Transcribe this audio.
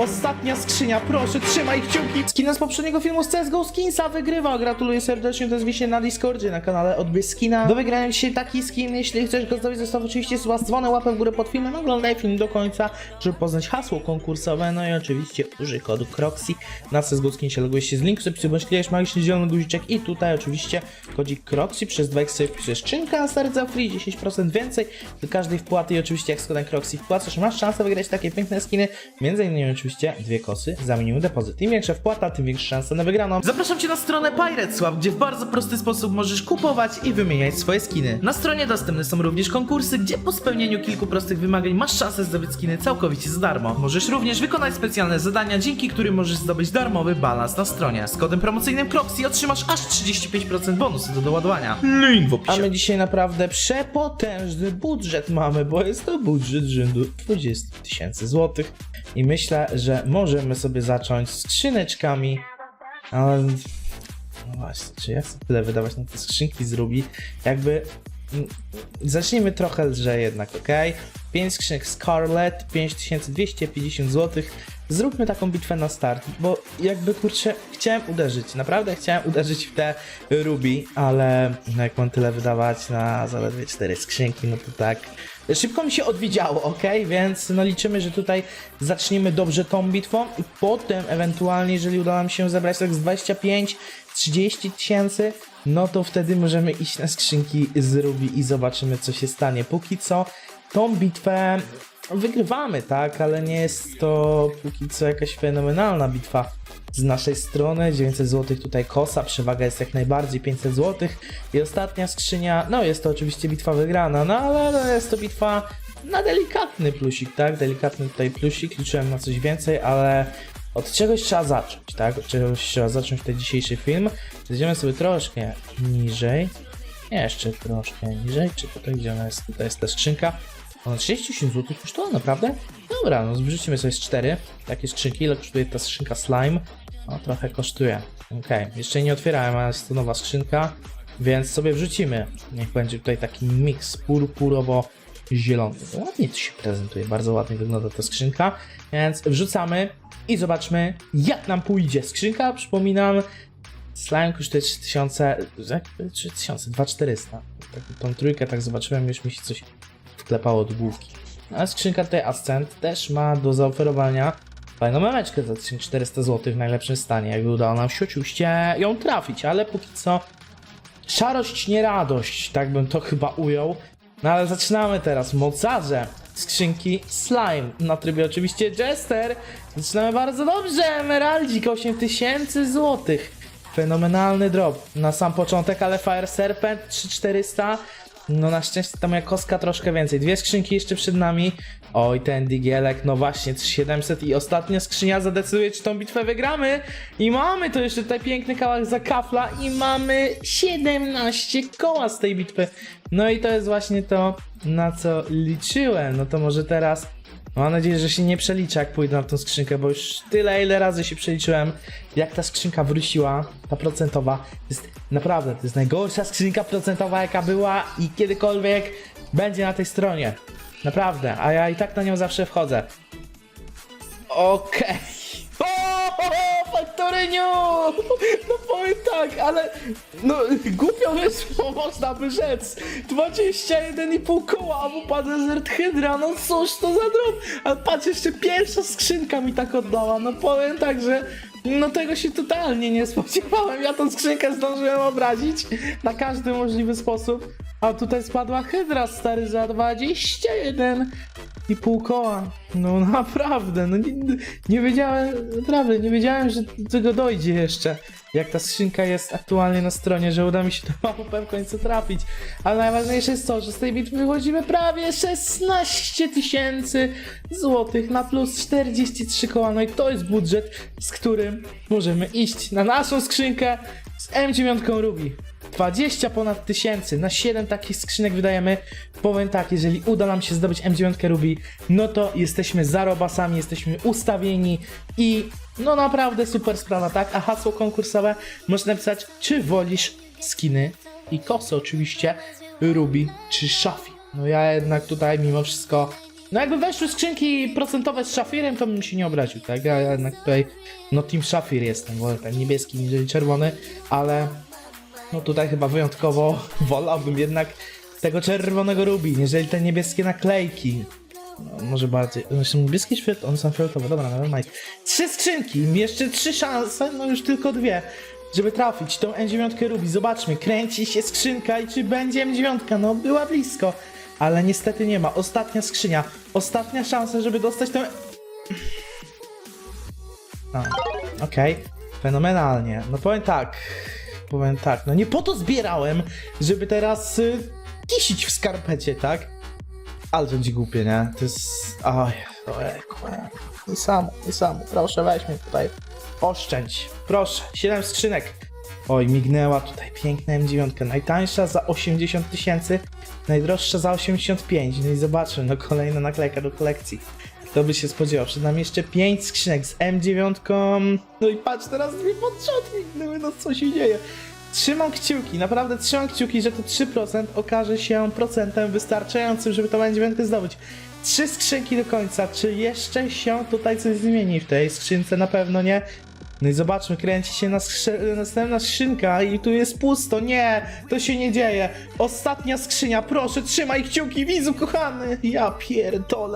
Ostatnia skrzynia, proszę, trzymaj kciuki. Skina z poprzedniego filmu z CSGO Skinsa wygrywa. Gratuluję serdecznie, to jest wiśnie na Discordzie, na kanale Odby Skina. Do wygrania dzisiaj taki skin, jeśli chcesz go zdobyć, zostaw oczywiście suba dzwonę, łapę w górę pod filmem, oglądaj film do końca, żeby poznać hasło konkursowe, no i oczywiście użyj kodu CROXY na CSGO Skin się logujesz się z linku, sobie bądź klejesz magiczny zielony guziczek i tutaj oczywiście kodzik CROXY przez 2 sobie wpisujesz czynka, serca free, 10% więcej do każdej wpłaty i oczywiście jak z kodem CROXY wpłacasz, masz szansę wygrać takie piękne skiny, między innymi oczywiście dwie kosy za minimum depozyt. Im większa wpłata, tym większa szansa na wygraną. Zapraszam Cię na stronę Pirate Swap, gdzie w bardzo prosty sposób możesz kupować i wymieniać swoje skiny. Na stronie dostępne są również konkursy, gdzie po spełnieniu kilku prostych wymagań masz szansę zdobyć skiny całkowicie za darmo. Możesz również wykonać specjalne zadania, dzięki którym możesz zdobyć darmowy balans na stronie. Z kodem promocyjnym CROXY otrzymasz aż 35% bonusu do doładowania. Link w opisie. A my dzisiaj naprawdę przepotężny budżet mamy, bo jest to budżet rzędu 20 tysięcy złotych. I myślę, że możemy sobie zacząć skrzyneczkami. No właśnie, czy ja chcę tyle wydawać na te skrzynki z? Jakby. mm, Zacznijmy trochę lżej jednak, ok? 5 skrzynek Scarlet, 5250 zł. Zróbmy taką bitwę na start, bo jakby kurczę, chciałem uderzyć, naprawdę chciałem uderzyć w te Ruby, ale no jak mam tyle wydawać na zaledwie 4 skrzynki, no to tak szybko mi się odwidziało, ok? Więc no liczymy, że tutaj zaczniemy dobrze tą bitwą i potem ewentualnie, jeżeli uda nam się zebrać tak z 25 30 tysięcy, no to wtedy możemy iść na skrzynki z Ruby i zobaczymy co się stanie. Póki co tą bitwę wygrywamy, tak? Ale nie jest to póki co jakaś fenomenalna bitwa z naszej strony. 900 zł tutaj kosa, przewaga jest jak najbardziej 500 zł. I ostatnia skrzynia, no jest to oczywiście bitwa wygrana, no ale jest to bitwa na delikatny plusik, tak? Delikatny tutaj plusik, liczyłem na coś więcej, ale od czegoś trzeba zacząć, tak? Od czegoś trzeba zacząć ten dzisiejszy film. Zejdziemy sobie troszkę niżej. Jeszcze troszkę niżej. Czy tutaj gdzie ona jest? Tutaj jest ta skrzynka. Ona 38 zł kosztowała, naprawdę? Dobra, no wrzucimy sobie z 4 takie skrzynki. Ile kosztuje ta skrzynka slime? No trochę kosztuje. Okej, jeszcze nie otwierałem, ale jest to nowa skrzynka. Więc sobie wrzucimy. Niech będzie tutaj taki miks purpurowo-zielony. Ładnie to się prezentuje, bardzo ładnie wygląda ta skrzynka. Więc wrzucamy i zobaczmy, jak nam pójdzie. Skrzynka, przypominam, slime kosztuje 3000, jak? 3000, 2400. Tak, tą trójkę tak zobaczyłem, już mi się coś wklepało do główki. A skrzynka tutaj Ascent też ma do zaoferowania fajną memeczkę za 1400 zł w najlepszym stanie. Jakby udało nam się oczywiście ją trafić, ale póki co szarość, nie radość, tak bym to chyba ujął. No ale zaczynamy teraz. Mocarze skrzynki Slime na trybie oczywiście Jester. Zaczynamy bardzo dobrze. Emeraldzik 8000 zł. Fenomenalny drop na sam początek, ale Fire Serpent 3400. No na szczęście ta moja kostka troszkę więcej. Dwie skrzynki jeszcze przed nami. Oj, ten digielek, no właśnie, 3700 i ostatnia skrzynia zadecyduje, czy tą bitwę wygramy. I mamy to jeszcze tutaj piękny kawałek za kafla i mamy 17 koła z tej bitwy. No i to jest właśnie to, na co liczyłem. No to może teraz Mam nadzieję, że się nie przeliczę, jak pójdę na tą skrzynkę, bo już tyle, ile razy się przeliczyłem, jak ta skrzynka wróciła, ta procentowa. To jest naprawdę, to jest najgorsza skrzynka procentowa, jaka była i kiedykolwiek będzie na tej stronie. Naprawdę, a ja i tak na nią zawsze wchodzę. Okej. O, Faktoryniu! No powiem tak, ale no głupio wyszło, można by rzec. 21,5 koła, a wypadł Desert Hydra, no cóż to za drop. Ale patrz, jeszcze pierwsza skrzynka mi tak oddała, no powiem tak, że no tego się totalnie nie spodziewałem. Ja tą skrzynkę zdążyłem obrazić na każdy możliwy sposób. A tutaj spadła Hydra stary za 21 i pół koła. No naprawdę, no nie, nie wiedziałem, naprawdę, nie wiedziałem, że do tego dojdzie jeszcze. Jak ta skrzynka jest aktualnie na stronie, że uda mi się to mapę w końcu trafić. Ale najważniejsze jest to, że z tej bitwy wychodzimy prawie 16 tysięcy złotych na plus 43 koła. No i to jest budżet, z którym możemy iść na naszą skrzynkę z M9 Ruby. 20 ponad tysięcy na 7 takich skrzynek wydajemy. Powiem tak, jeżeli uda nam się zdobyć M9 Ruby, no to jesteśmy zarobasami, jesteśmy ustawieni i no naprawdę super sprawa, tak? A hasło konkursowe można napisać, czy wolisz skiny i kosy oczywiście, Ruby czy Shafi. No ja jednak tutaj mimo wszystko No jakby weszły skrzynki procentowe z szafirem, to bym się nie obraził, tak? Ja jednak tutaj, no team szafir jestem, wolę ten niebieski niżeli czerwony, ale no tutaj chyba wyjątkowo wolałbym jednak tego czerwonego rubi, niżeli te niebieskie naklejki. No, może bardziej. Zresztą niebieskie świetło, one są fioletowe, dobra, nevermind. Trzy skrzynki, jeszcze trzy szanse, no już tylko dwie, żeby trafić tą M9 Ruby. Zobaczmy, kręci się skrzynka i czy będzie M9? No była blisko, ale niestety nie ma. Ostatnia skrzynia, ostatnia szansa, żeby dostać tę... No, okej, fenomenalnie. No powiem tak, powiem tak, no nie po to zbierałem, żeby teraz y, kisić w skarpecie, tak? Ale to będzie głupie, nie? To jest... Oj, ojejku, nie samo, nie samo. Proszę, weź tutaj. Oszczędź. Proszę, 7 skrzynek. Oj, mignęła tutaj piękna M9. Najtańsza za 80 tysięcy, najdroższa za 85. No i zobaczmy, no kolejna naklejka do kolekcji. Kto by się spodziewał? Przed nami jeszcze 5 skrzynek z M9. No i patrz, teraz dwie pod rząd mignęły, no co się dzieje? Trzymam kciuki, naprawdę trzymam kciuki, że to 3% okaże się procentem wystarczającym, żeby to M9 zdobyć. Trzy skrzynki do końca, czy jeszcze się tutaj coś zmieni w tej skrzynce? Na pewno nie. No i zobaczmy, kręci się na skrzy- następna skrzynka i tu jest pusto. Nie, to się nie dzieje. Ostatnia skrzynia, proszę, trzymaj kciuki, widzu kochany. Ja pierdolę.